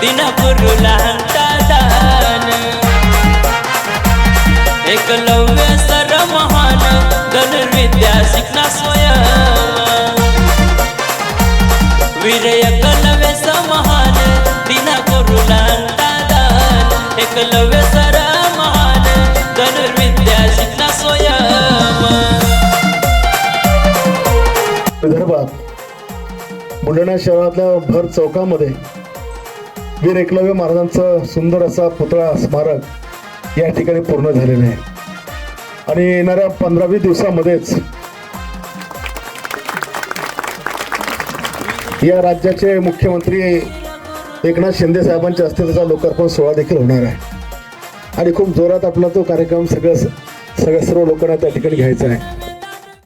दिनापूरला दान एकलव्य सर महान धनुर्विद्या शिकना स्वयं वीर एकलव्य समहान दिनापूरला दान एकलव्य सर महान धनुर्विद्या शिकना स्वयं विदर्भात बुलढाणा शहरातल्या भर चौकामध्ये वीर एकलव्य महाराजांचं सुंदर असा पुतळा स्मारक या ठिकाणी पूर्ण झालेलं आहे. आणि येणाऱ्या पंधरावी दिवसामध्येच या राज्याचे मुख्यमंत्री एकनाथ शिंदे साहेबांच्या हस्ते त्याचा लोकार्पण सोहळा देखील होणार आहे. आणि खूप जोरात आपला तो कार्यक्रम सगळं सगळ्या सर्व लोकांना त्या ठिकाणी घ्यायचा आहे.